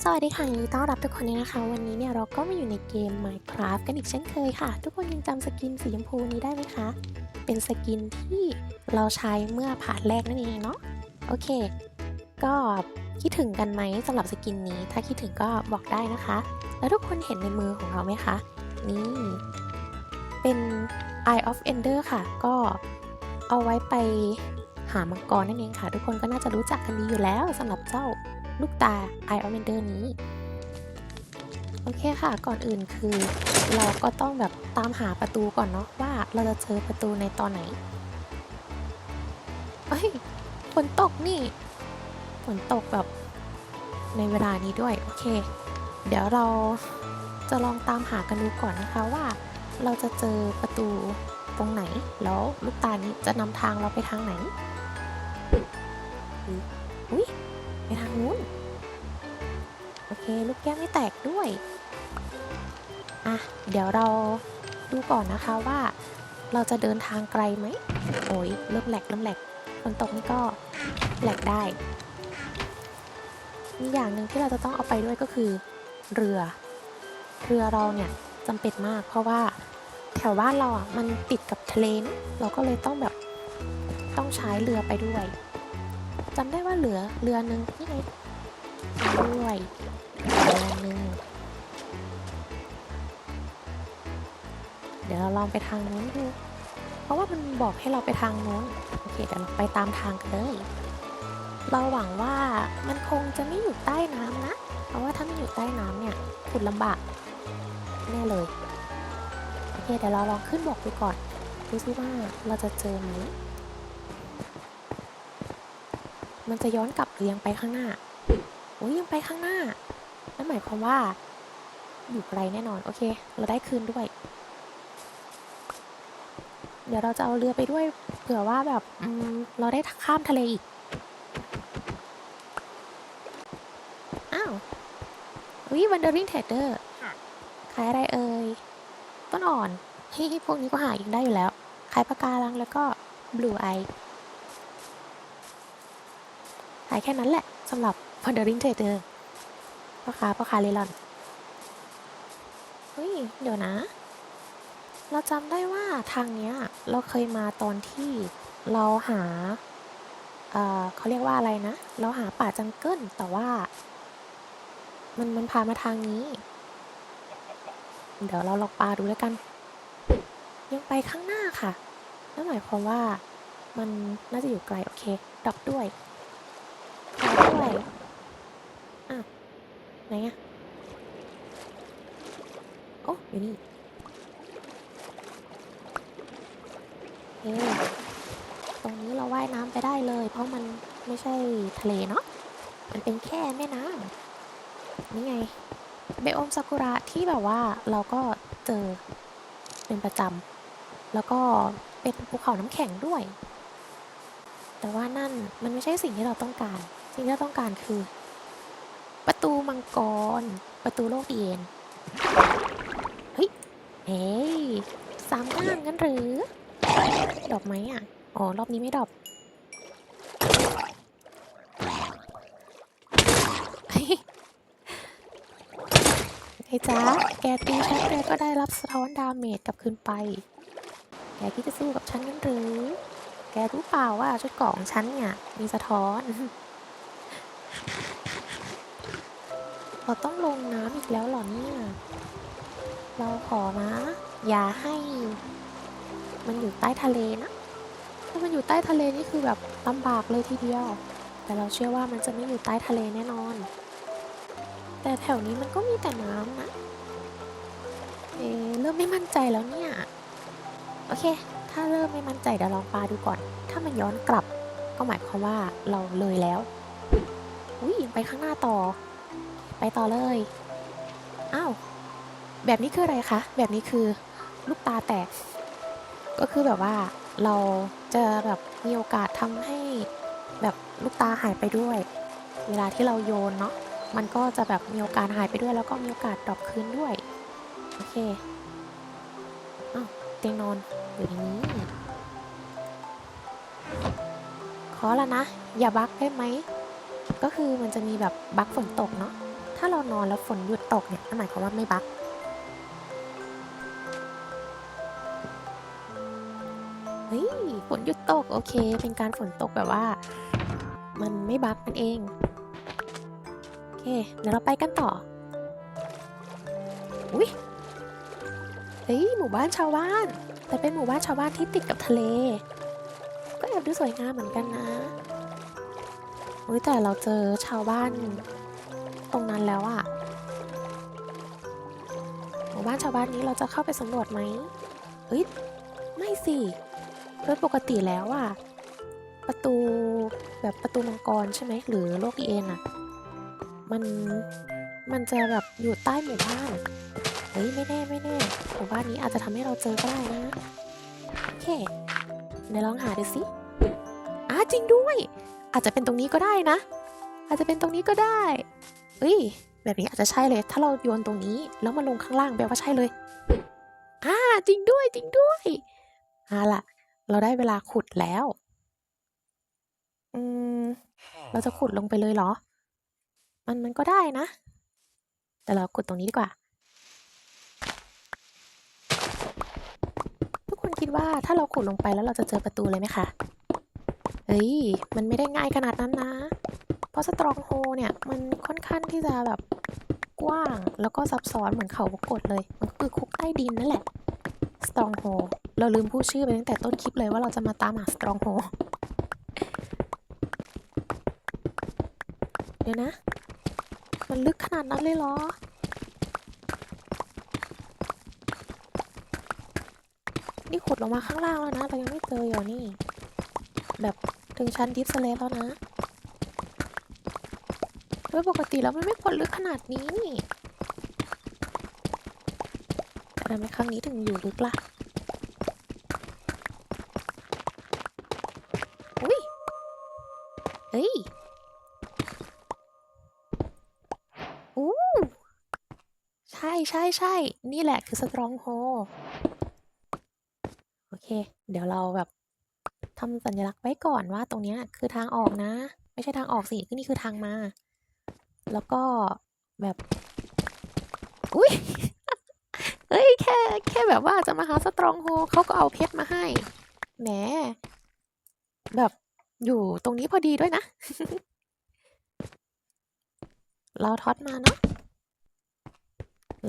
สวัสดีค่ะยินดีต้อนรับทุกคนเลยนะคะ วันนี้เนี่ยเราก็มาอยู่ในเกม Minecraft กันอีกเช่นเคยค่ะ ทุกคนยังจำสกินสีชมพูนี้ได้ไหมคะ เป็นสกินที่เราใช้เมื่อผ่านแรกนั่นเองเนาะโอเค ก็คิดถึงกันไหมสำหรับสกินนี้ ถ้าคิดถึงก็บอกได้นะคะ แล้วทุกคนเห็นในมือของเราไหมคะ นี่เป็น Eye of Ender ค่ะ ก็เอาไว้ไปหามังกรนั่นเองค่ะ ทุกคนก็น่าจะรู้จักกันดีอยู่แล้วสำหรับเจ้า ลูกตา Eye of Ender นี้ โอเคค่ะ ก่อนอื่นคือ เราก็ต้องแบบตามหาประตูก่อนเนาะว่าเราจะเจอประตูในตอนไหนเอ้ยฝนตกนี่ฝนตกแบบในเวลานี้ด้วย โอเค เดี๋ยวเราจะลองตามหากันดูก่อนนะคะว่า เราจะเจอประตูตรงไหน แล้วลูกตานี้จะนำทางเราไปทางไหน ทางนู้น โอเค ลูกแก้วไม่แตกด้วย อะ เดี๋ยวเราดูก่อนนะคะว่า เราจะเดินทางไกลไหม โอ้ยเริ่มแหลกเริ่มแหลกฝนตกนี่ก็แหลกได้ มีอย่างหนึ่งที่เราจะต้องเอาไปด้วยก็คือ เรือ เรือเราเนี่ยจำเป็นมาก เพราะว่าแถวบ้านเราอะมันติดกับทะเลนะเราก็เลยต้องแบบต้องใช้เรือไปด้วย จำได้ว่าเหลือเรือหนึ่งนี่ไงด้วยเรือหนึ่งเดี๋ยวเราลองไปทางนู้นดูเพราะว่ามันบอกให้เราไปทางนู้นโอเคเดี๋ยวเราไปตามทางกันเลยเราหวังว่ามันคงจะไม่อยู่ใต้น้ำนะ เพราะว่าถ้ามันอยู่ใต้น้ำเนี่ยขุดลำบากแน่เลยโอเคเดี๋ยวเราลองขึ้นบกดูก่อนดูซิว่าเราจะเจอไหม มันจะย้อนกลับหรือยังไปข้างหน้าโอ้ยยังไปข้างหน้า นั่นหมายความว่า อยู่ไกลแน่นอน โอเค เราได้คืนด้วย เดี๋ยวเราจะเอาเรือไปด้วย เผื่อว่าแบบอืมเราได้ข้ามทะเลอีก อ้าววิ Wandering Trader ขายอะไรเอ่ย ต้นอ่อนเฮ้พวกนี้ก็หายังได้อยู่แล้ว ขายปะการังแล้วก็ Blue Eye ขายแค่นั้นแหละสำหรับ Wandering Trader พ่อค้าพ่อค้าเลลอนเฮ้ย เดี๋ยวนะ เราจำได้ว่าทางเนี้ย เราเคยมาตอนที่เราหา เอ่อเขาเรียกว่าอะไรนะ เราหาป่าจังเกิลแต่ว่า มันมันพามาทางนี้ เดี๋ยวเราลองปลาดูแล้วกัน ยังไปข้างหน้าค่ะนั่นหมายความว่ามันน่าจะอยู่ไกล โอเคดรอปด้วย ขอด้วยอะไหนอะโอ้อยู่นี่เฮ้ตรงนี้เราว่ายน้ำไปได้เลย เพราะมันไม่ใช่ทะเลเนาะ มันเป็นแค่แม่น้ำนี่ไงเบโอมซากุระที่แบบว่าเราก็เจอเป็นประจำ แล้วก็เป็นภูเขาน้ำแข็งด้วย แต่ว่านั่นมันไม่ใช่สิ่งที่เราต้องการ สิ่งที่เราต้องการคือ ประตูมังกร ประตูโลกเอ็นเฮ้ยเฮ้ยสามด้านกันหรือ ดอกไหมอะ อ๋อ รอบนี้ไม่ดอกเฮ้ยไอ้จ๊ะแกตีฉันแกก็ได้รับสะท้อนดาเมจกลับคืนไป แกคิดจะสู้กับฉันงั้นหรือ แกรู้เปล่าว่าชุดเกาะของฉันเนี่ยมีสะท้อน เราต้องลงน้ำอีกแล้วเหรอเนี่ย เราขอนะ อย่าให้ มันอยู่ใต้ทะเลนะถ้ามันอยู่ใต้ทะเลนี่คือแบบลำบากเลยทีเดียว แต่เราเชื่อว่ามันจะไม่อยู่ใต้ทะเลแน่นอน แต่แถวนี้มันก็มีแต่น้ำนะ เอเริ่มไม่มั่นใจแล้วเนี่ย โอเค ถ้าเริ่มไม่มั่นใจเดี๋ยวลองปลาดูก่อน ถ้ามันย้อนกลับ ก็หมายความว่าเราเลยแล้ว อุ้ยไปข้างหน้าต่อ ไปต่อเลย อ้าว แบบนี้คืออะไรคะ แบบนี้คือลูกตาแตก ก็คือแบบว่าเราจะแบบมีโอกาสทำให้แบบลูกตาหายไปด้วย เวลาที่เราโยนเนาะ มันก็จะแบบมีโอกาสหายไปด้วย แล้วก็มีโอกาสดรอปคืนด้วย โอเค อ้าวเตียงนอนอยู่ในนี้ ขอแล้วนะ อย่าบั๊กได้ไหมก็คือมันจะมีแบบบั๊กฝนตกเนาะ ถ้าเรานอนแล้วฝนหยุดตกเนี่ยนั่นหมายความว่าไม่บักเฮ้ยฝนหยุดตกโอเค เป็นการฝนตกแบบว่า มันไม่บักนั่นเอง โอเค เดี๋ยวเราไปกันต่อ อุ้ยเฮ้ยหมู่บ้านชาวบ้าน แต่เป็นหมู่บ้านชาวบ้านที่ติดกับทะเล ก็แอบดูสวยงามเหมือนกันนะอุ้ยแต่เราเจอชาวบ้าน ตรงนั้นแล้วอะหมู่บ้านชาวบ้านนี้เราจะเข้าไปสำรวจไหมเฮ้ยไม่สิโดยปกติแล้วอะประตูแบบประตูมังกรใช่ไหมหรือโลกเอ็นอะมันมันจะแบบอยู่ใต้หมู่บ้านเฮ้ยไม่แน่ไม่แน่หมู่บ้านนี้อาจจะทำให้เราเจอก็ได้นะโอเคเดี๋ยวลองหาดูสิอะจริงด้วย อาจจะเป็นตรงนี้ก็ได้นะ อาจจะเป็นตรงนี้ก็ได้ เฮ้ย แบบนี้อาจจะใช่เลย ถ้าเราโยนตรงนี้ แล้วมาลงข้างล่างแปลว่าใช่เลย อ่า จริงด้วยจริงด้วยเอาล่ะ เราได้เวลาขุดแล้ว อืม เราจะขุดลงไปเลยเหรอ มันมันก็ได้นะ แต่เราขุดตรงนี้ดีกว่า ทุกคนคิดว่าถ้าเราขุดลงไปแล้วเราจะเจอประตูเลยไหมคะ เฮ้ย มันไม่ได้ง่ายขนาดนั้นนะ เพราะสตรองโฮเนี่ย มันค่อนข้างที่จะแบบกว้างแล้วก็ซับซ้อนเหมือนเขาวงกดเลย มันก็คือคุกใต้ดินนั่นแหละสตรองโฮเราลืมพูดชื่อไปตั้งแต่ต้นคลิปเลยว่าเราจะมาตามหาสตรองโฮเดี๋ยวนะ มันลึกขนาดนั้นเลยเหรอนี่ขุดลงมาข้างล่างแล้วนะ เรายังไม่เจออยู่นี่ แบบถึงชั้นดิฟสเลสแล้วนะ โดยปกติแล้วมันไม่ควรลึกขนาดนี้นี่แต่ทำไมครั้งนี้ถึงอยู่ลึกล่ะ อุ้ยเฮ้ยอู้ใช่ใช่ใช่ นี่แหละคือสตรองโฮโอเค เดี๋ยวเราแบบทำสัญลักษณ์ไว้ก่อนว่าตรงนี้คือทางออกนะ ไม่ใช่ทางออกสิคือนี่คือทางมา แล้วก็แบบอุ้ยเฮ้ยแค่แค่แบบว่าจะมาหาสตรองโฮเขาก็เอาเพชรมาให้แหมแบบอยู่ตรงนี้พอดีด้วยนะ เราท็อตมาเนาะ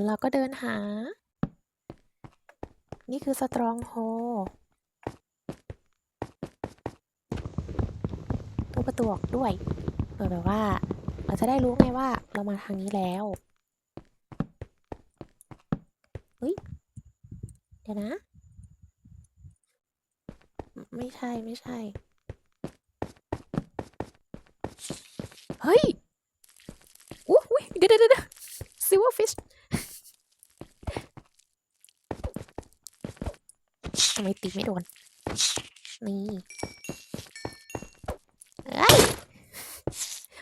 เราก็เดินหา นี่คือสตรองโฮตู้ประตูออกด้วยเผื่อแบบว่า เราจะได้รู้ไงว่าเรามาทางนี้แล้วเฮ้ยเดี๋ยวนะ ไม่ใช่ไม่ใช่ เฮ้ยอู้หูเดี๋ยวเดี๋ยวเดี๋ยวซิลเวอร์ฟิชทำไมตีไม่โดนเอ้ย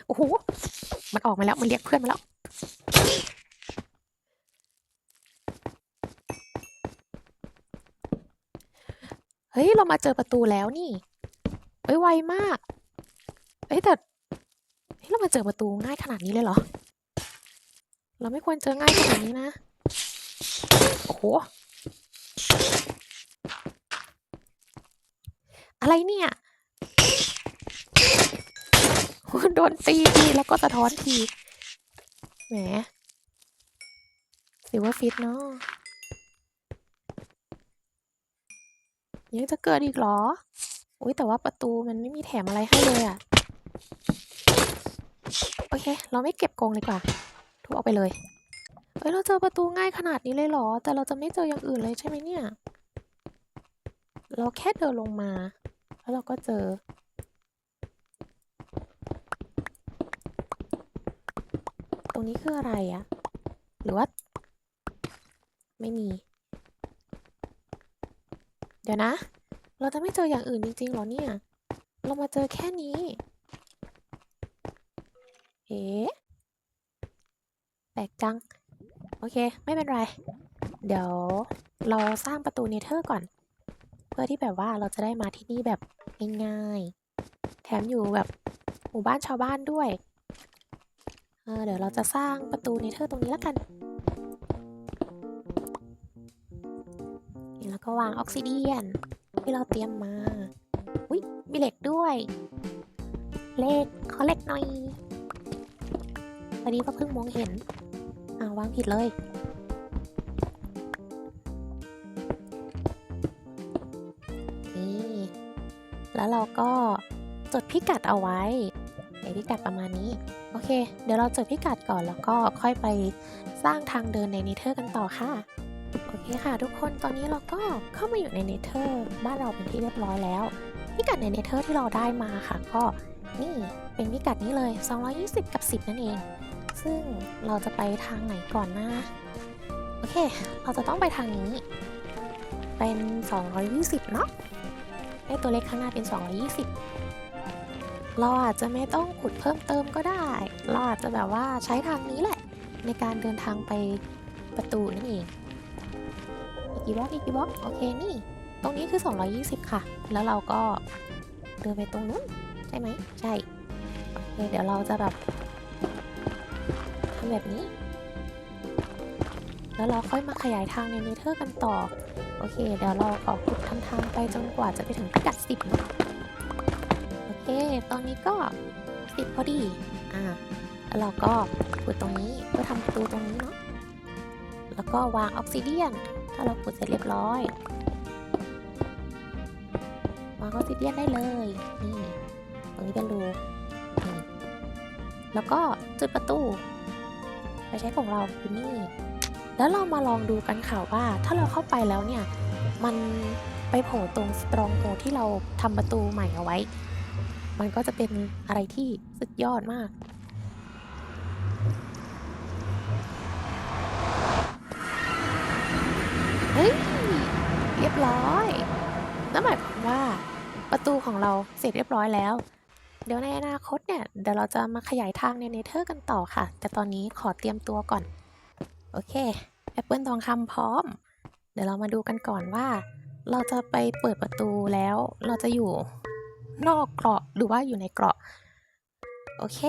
โอ้โห มัน ออกมาแล้วมันเรียกเพื่อนมาแล้วเฮ้ย เรามาเจอประตูแล้วนี่เอ้ยไวมากเอ้ยแต่เฮ้ยเรามาเจอประตูง่ายขนาดนี้เลยเหรอ เราไม่ควรเจอง่ายขนาดนี้นะ โอ้โห อะไรเนี่ย โดนตีทีแล้วก็สะท้อนทีแหมสิว่าฟิตเนาะยังจะเกิดอีกเหรอ อุ้ยแต่ว่าประตูมันไม่มีแถมอะไรให้เลยอะโอเค เราไม่เก็บกงเลยกว่าทุบออกไปเลย เอ้ย เราเจอประตูง่ายขนาดนี้เลยเหรอ แต่เราจะไม่เจออย่างอื่นเลยใช่ไหมเนี่ย เราแค่เดินลงมา แล้วเราก็เจอ รงนี้คืออะไรอะหรือว่า ไม่มี เดี๋ยวนะ เราจะไม่เจออย่างอื่นจริงๆหรอเนี่ย เรามาเจอแค่นี้ เอ๊ะแปลกจัง โอเค ไม่เป็นไร เดี๋ยวเราสร้างประตูเนเธอร์ก่อน เพื่อที่แบบว่าเราจะได้มาที่นี่แบบง่ายๆ แถมอยู่แบบหมู่บ้านชาวบ้านด้วย เออเดี๋ยวเราจะสร้างประตูเนเธอร์ตรงนี้แล้วกันแล้วก็วางออกซิเดียนที่เราเตรียมมา อุ้ยมีเหล็กด้วยเหล็กขอเหล็กหน่อยพอดีก็เพิ่งมองเห็นอ่าวางผิดเลยนี่แล้วเราก็จดพิกัดเอาไว้ในพิกัดประมาณนี้ โอเค เดี๋ยวเราจดพิกัดก่อนแล้วก็ค่อยไปสร้างทางเดินในเนเธอร์กันต่อค่ะ โอเคค่ะทุกคนตอนนี้เราก็เข้ามาอยู่ในเนเธอร์บ้านเราเป็นที่เรียบร้อยแล้ว พิกัดในเนเธอร์ที่เราได้มาค่ะ ก็นี่เป็นพิกัดนี้เลย 220 กับ 10 นั่นเอง ซึ่งเราจะไปทางไหนก่อนนะ โอเค เราจะต้องไปทางนี้ เป็น 220 เนาะไอตัวเล็กข้างหน้าเป็น 220 เราอาจจะไม่ต้องขุดเพิ่มเติมก็ได้ เราอาจจะแบบว่าใช้ทางนี้แหละ ในการเดินทางไปประตูนั่นเองอีกกี่บล็อกอีกกี่บล็อกโอเคนี่ ตรงนี้คือ 220 ค่ะ แล้วเราก็เดินไปตรงนู้นใช่ไหมใช่โอเคเดี๋ยวเราจะแบบทำแบบนี้ แล้วเราค่อยมาขยายทางในเนเธอร์กันต่อ โอเค เดี๋ยวเราขอขุดทำทางไปจนกว่าจะไปถึงพิกัด10นะ ตอนนี้ก็10พอดี อ่าแล้วเราก็ขุดตรงนี้เพื่อทำประตูตรงนี้เนาะ แล้วก็วางออกซิเดียน ถ้าเราขุดเสร็จเรียบร้อย วางออกซิเดียนได้เลย นี่ ตรงนี้เป็นรูนี่แล้วก็จุดประตู ไปใช้ของเราคือนี่ แล้วเรามาลองดูกันค่ะว่า ถ้าเราเข้าไปแล้วเนี่ย มันไปโผล่ตรงสตรองโฮที่เราทำประตูใหม่เอาไว้ มันก็จะเป็นอะไรที่สุดยอดมาก เฮ้ย เรียบร้อยนั่นหมายความว่าประตูของเราเสร็จเรียบร้อยแล้ว เดี๋ยวในอนาคตเนี่ย เดี๋ยวเราจะมาขยายทางในเนเธอร์กันต่อค่ะ แต่ตอนนี้ขอเตรียมตัวก่อน โอเคแอปเปิลทองคำพร้อม เดี๋ยวเรามาดูกันก่อนว่า เราจะไปเปิดประตูแล้ว เราจะอยู่ นอกเกราะหรือว่าอยู่ในเกราะ โอเค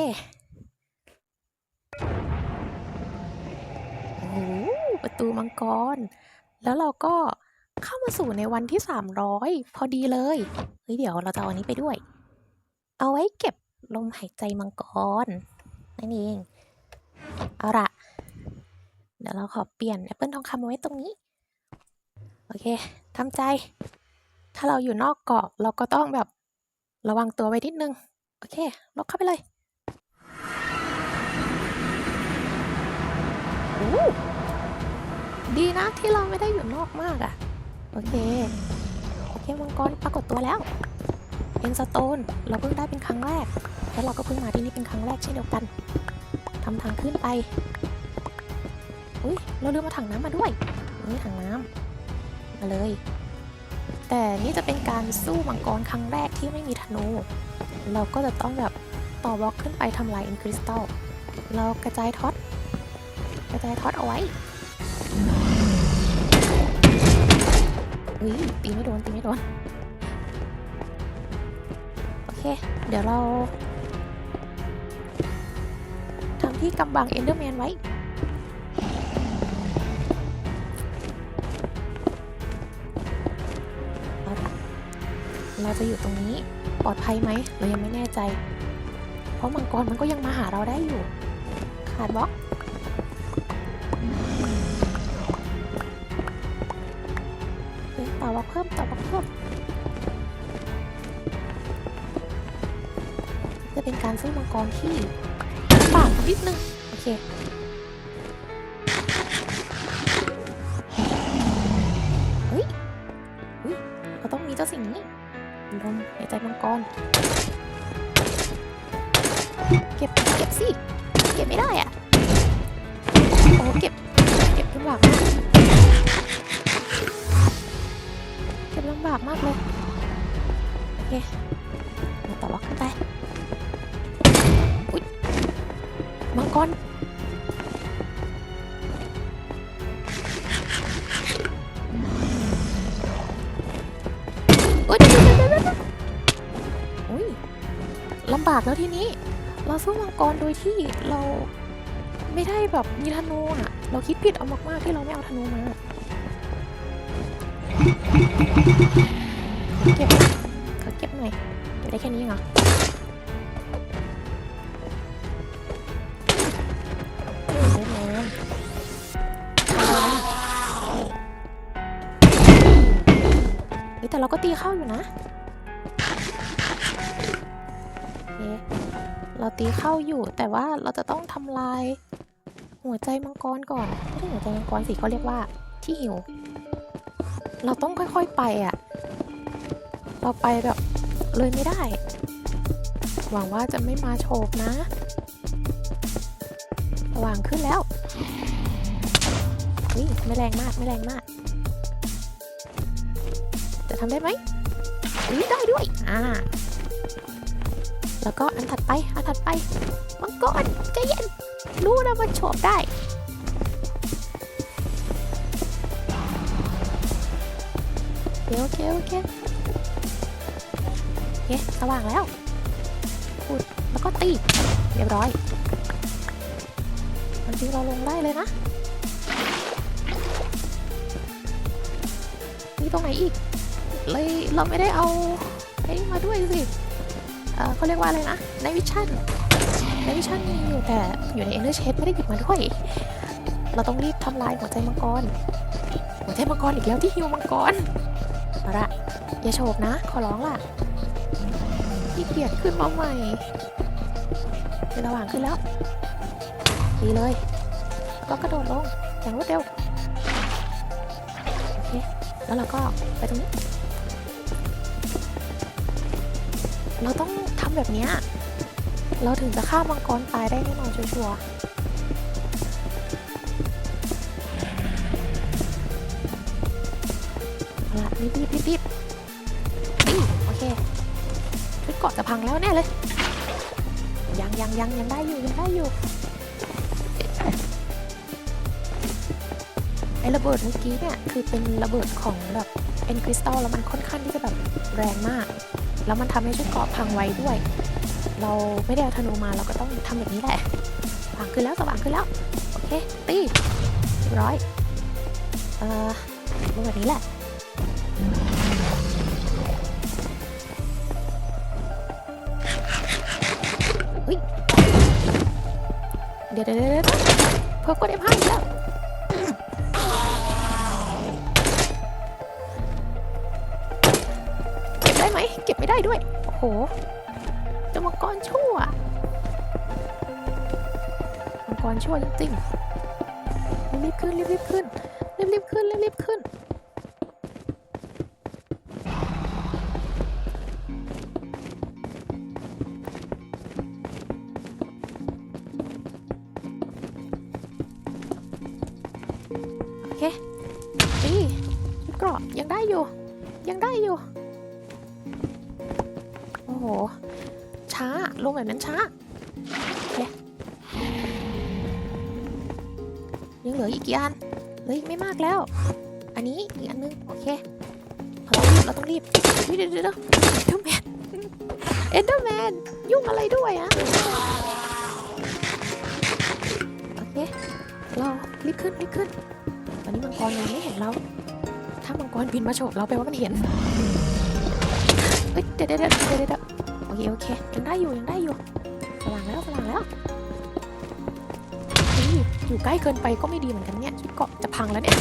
โอ้โหประตูมังกร แล้วเราก็เข้ามาสู่ในวันที่ 300 พอดีเลยเฮ้ยเดี๋ยวเราจะเอาอันนี้ไปด้วย เอาไว้เก็บลมหายใจมังกรนั่นเองเอาละเดี๋ยวเราขอเปลี่ยนแอปเปิลทองคำมาไว้ตรงนี้ โอเคทำใจ ถ้าเราอยู่นอกเกาะเราก็ต้องแบบ ระวังตัวไว้นิดนึง โอเค ลบเข้าไปเลยดีนะที่เราไม่ได้อยู่นอกมากอะ่ะ โอเค โอเคมังกรปรากฏตัวแล้วเป็นสโตนเราเพิ่งได้เป็นครั้งแรก แล้วเราก็เพิ่งมาที่นี่เป็นครั้งแรกเช่นเดียวกันทำทางขึ้นไป อุ้ยเราลืมมาถังน้ำมาด้วยนี่ถังน้ำมาเลย แต่นี่จะเป็นการสู้มังกรครั้งแรกที่ไม่มีธนู เราก็จะต้องแบบต่อบล็อกขึ้นไปทำลายอินคริสตัล เรากระจายท็อต กระจายท็อตเอาไว้อุ้ยตีไม่โดนตีไม่โดน โอเค เดี๋ยวเราทำที่กำบังเอนเดอร์แมนไว้ เราจะอยู่ตรงนี้ปลอดภัยไหมเรายังไม่แน่ใจ เพราะมังกรมันก็ยังมาหาเราได้อยู่ ขาดบล็อกเต่อบล็อกเพิ่มต่อบล็อกเพิ่มจะเป็นการสู้มังกรที่ลำบากนิดนึงโอเคเฮ้ยเฮ้ยเราต้องมีเจ้าสิ่งนี้ ลมหายใจมังกร เก็บ เก็บสิ เก็บไม่ได้อะโอ้เก็บ เก็บลำบากมากเก็บลำบากมากเลย กแล้วทีนี้เรโดยที่เราไม่ได้แบบมีธนูอะ เราคิดผิดเอามากๆที่เราไม่เอาธนูมาเก็บขอเก็บหน่อยเก็บได้แค่นี้เหรอเล่นน้ำเฮ้ยแต่เราก็ตีเข้าอยู่นะ เราตีเข้าอยู่ แต่ว่าเราจะต้องทำลาย หัวใจมังกรก่อนไม่ใช่หัวใจมังกรสิเขาเรียกว่าที่หิว เราต้องค่อยๆไปอะ เราไปแบบเลยไม่ได้ หวังว่าจะไม่มาโฉบนะสว่างขึ้นแล้วนี่ไม่แรงมากไม่แรงมาก จะทำได้ไหมอุ้ยได้ด้วย อ่า แล้วก็อันถัดไป อันถัดไป มังกรใจเย็น รู้นะมันโฉบได้ โอเค โอเค โอเคสว่างแล้วขุดแล้วก็ตี เรียบร้อย มันจริงเราลงได้เลยนะมีตรงไหนอีก เลยเราไม่ได้เอาไอ้มาด้วยสิ อเขาเรียกว่าอะไรนะในวิชั่นในวิชั่นมีอยู่แต่อยู่ในเอเนอร์เชดไม่ได้หยิบมาด้วย เราต้องรีบทำลายหัวใจมังกร หัวใจมังกรอีกแล้วที่ฮิวมังกรเอาละอย่าโฉบนะ ขอร้องล่ะขี้เกียจขึ้นมาใหม่ในระหว่างขึ้นแล้วดีเลยก็กระโดดลงอย่างรวดเร็วโอเคแล้วเราก็ไปตรงนี้เราต้องำแบบเนี้เราถึงจะฆ่ามังกรตายได้แน่นอนชัวร์ละรีบรีบรีบรีบโอเคชุดเกาะจะพังแล้วแน่เลย ยังยังยังยังได้อยู่ยังได้อยู่ ไอ้ระเบิดเมื่อกี้เนี่ย คือเป็นระเบิดของแบบเอ็นคริสตัลแล้วมันค่อนข้างที่จะแบบแรงมาก แล้วมันทำให้ชุดเกาะพังไว้ด้วย เราไม่ได้เอาธนูมาเราก็ต้องทำแบบนี้แหละวางขึ้นแล้วสว่างขึ้นแล้ว โอเค ตีร้อยเอ่อลงแบบนี้แหละอุ้ยเดี๋ยวเดี๋ยวเดี๋ยวเดะเพิ่มกดเอ็มห้าอีกแล้ว จะมังกรชั่วมังกรชั่วจริงๆรีบขึ้นรีบขึ้นรีบขึ้นรีบขึ้นโอเคดีชุดเกราะยังได้อยู่ ยังได้อยู่ โอ้โห ช้า ลงแบบนั้นช้าโอเคยังเหลืออีกกี่อันเหลืออีกไม่มากแล้ว อันนี้อีกอันนึง โอเค เราต้องรีบ เราต้องรีบเดี๋ยวเดี๋ยวเดี๋ยวเอ็นเดอร์แมนเอ็นเดอร์แมนยุ่งอะไรด้วยอะโอเคเรารีบขึ้นรีบขึ้นตอนนี้มังกรยังไม่เห็นเรา ถ้ามังกรบินมาโฉบเราแปลว่ามันเห็นเอ้ยเดี๋ยวเดี๋ยวเดี๋ยวเดี๋ยว เดี๋ยวโอเคโอเคยังได้อยู่ยังได้อยู่สว่างแล้วสว่างแล้วอยู่ใกล้เกินไปก็ไม่ดีเหมือนกันเนี่ยชุดเกาะจะพังแล้วเนี่ย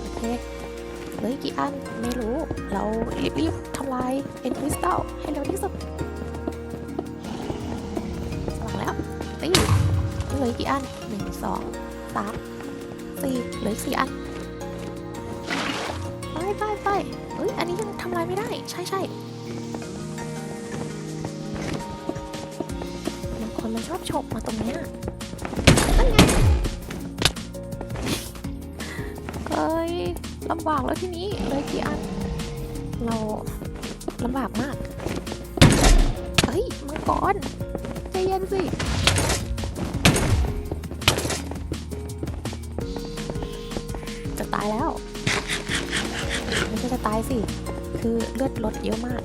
โอเคเหลือกี่อันไม่รู้ เรารีบๆทำลายเอ็นคริสตัลให้เร็วที่สุดสว่างแล้วตีเหลือกี่อันหนึ่งสองสามสี่เหลือสี่อันไปไปไปเอ้ยอันำลายไม่ได้ ใช่ใช่บางคนมันชอบฉกมาตรงเนี้ยนั่นไงเอ้ยลำบากแล้วทีนี้เลยกี่อัน เราลำบากมากเฮ้ยมังกรใจเย็นสิจะตายแล้ว ไม่ใช่จะตายสิ คือเลือดลดเยอะมาก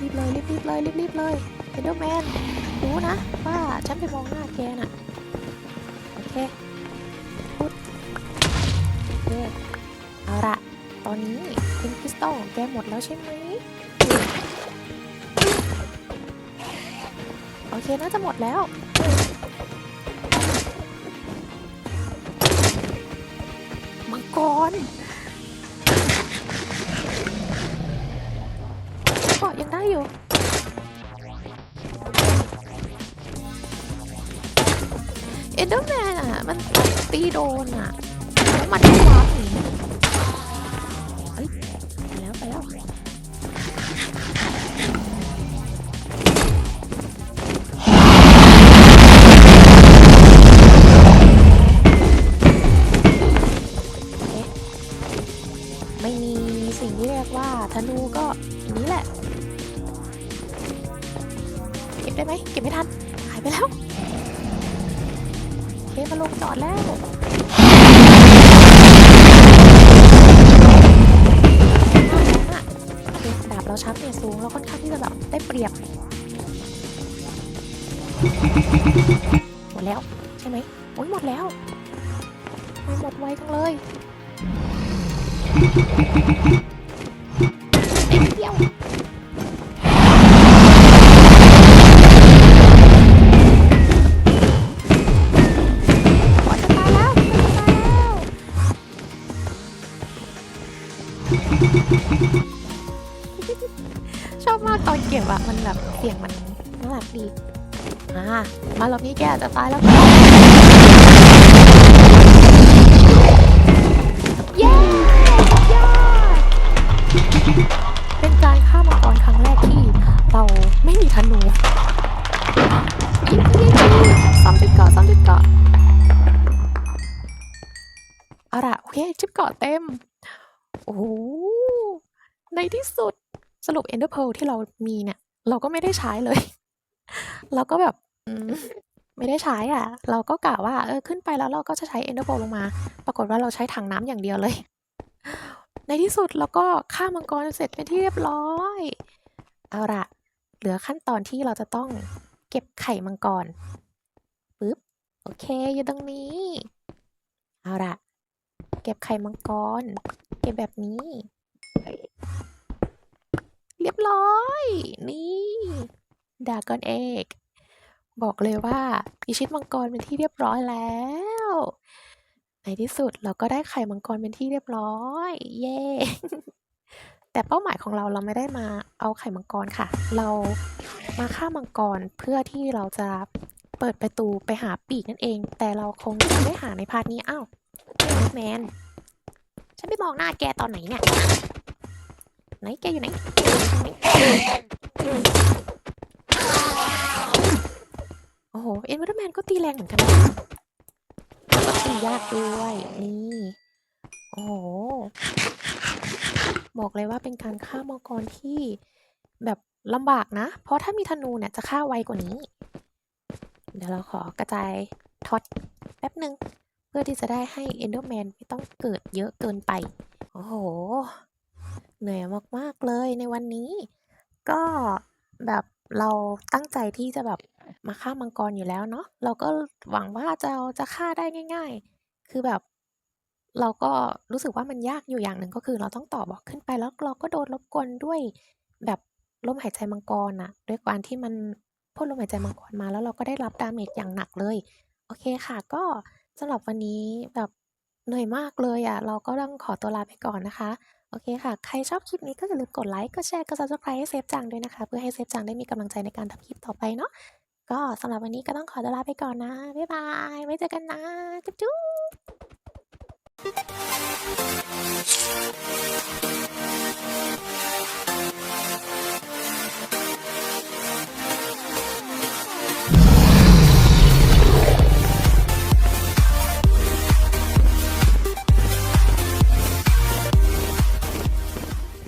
รีบเลยรีบๆเลยรีบๆเลยเอนเดอร์แมนรู้นะว่าฉันไปมองหน้าแกน่ะ โอเคพูดโอเคเอาละตอนนี้เป็นคริสตัลของแกหมดแล้วใช่ไหมโอเคน่าจะหมดแล้วมังกร โดนอะแล้วมันก็วาร์ปหนีเฮ้ยไปแล้วไปแล้วไม่มีสิ่งที่เรียกว่าธนูก็อย่างนี้แหละ เก็บได้ไหมเก็บไม่ทันหายไปแล้ว ชอบมากตอนเก็บอะมันแบบเสียงมันน่ารักดีอ่ามารอบนี้แกอาจจะตายแล้ว กาะซ้อมติดเกาะเอาละโอเคชิปเกาะเต็ม โอ้ในที่สุดสรุป Ender Pearl ที่เรามีเนี่ย เราก็ไม่ได้ใช้เลย เราก็แบบไม่ได้ใช้อะ เราก็กะว่าเออขึ้นไปแล้วเราก็จะใช้ Ender Pearl ลงมา ปรากฏว่าเราใช้ถังน้ำอย่างเดียวเลย ในที่สุดเราก็ฆ่ามังกรเสร็จเป็นที่เรียบร้อย เอาละเหลือขั้นตอนที่เราจะต้องเก็บไข่มังกร เคอยู่ตรงนี้ เอาล่ะเก็บไข่มังกร เก็บแบบนี้ เรียบร้อย นี่ดากอนเอกบอกเลยว่าพิชิตมังกรเป็นที่เรียบร้อยแล้ว ในที่สุดเราก็ได้ไข่มังกรเป็นที่เรียบร้อย เย้แต่เป้าหมายของเราเราไม่ได้มาเอาไข่มังกรค่ะ เรามาฆ่ามังกรเพื่อที่เราจะ เปิดประตูไปหาปีกนั่นเอง แต่เราคงจะไม่หาในพาร์ทนี้อ้าวแมน ฉันไปมองหน้าแกตอนไหนเนี่ย ไหนแกอยู่ไหนโอ้โหเอ็นวอร์แมนก็ตีแรงเหมือนกันนะตียากด้วยนี่โอ้โหบอกเลยว่าเป็นการฆ่ามังกรที่แบบลำบากนะ เพราะถ้ามีธนูเนี่ยจะฆ่าไวกว่านี้ เดี๋ยวเราขอกระจายท็อตแป๊บหนึ่งเพื่อที่จะได้ให้เอนเดอร์แมนไม่ต้องเกิดเยอะเกินไป โอ้โห เหนื่อยมากๆเลยในวันนี้ ก็แบบเราตั้งใจที่จะแบบมาฆ่ามังกรอยู่แล้วเนาะเราก็หวังว่าจะจะฆ่าได้ง่าย ๆ คือแบบเราก็รู้สึกว่ามันยากอยู่อย่างหนึ่งก็คือ เราต้องต่อบอกขึ้นไปแล้วเราก็โดนรบกวนด้วยแบบลมหายใจมังกรอะด้วยการที่มัน พ่นลมหายใจมังกรมาแล้วเราก็ได้รับดาเมจอย่างหนักเลย โอเคค่ะ ก็สำหรับวันนี้แบบเหนื่อยมากเลยอะเราก็ต้องขอตัวลาไปก่อนนะคะ โอเคค่ะ ใครชอบคลิปนี้ก็อย่าลืมกดไลค์ กดแชร์ กด subscribe ให้เซฟจังด้วยนะคะ เพื่อให้เซฟจังได้มีกำลังใจในการทำคลิปต่อไปเนาะ ก็สำหรับวันนี้ก็ต้องขอตัวลาไปก่อนนะ บ๊ายบาย ไว้เจอกันนะ จุ๊บจุ๊บ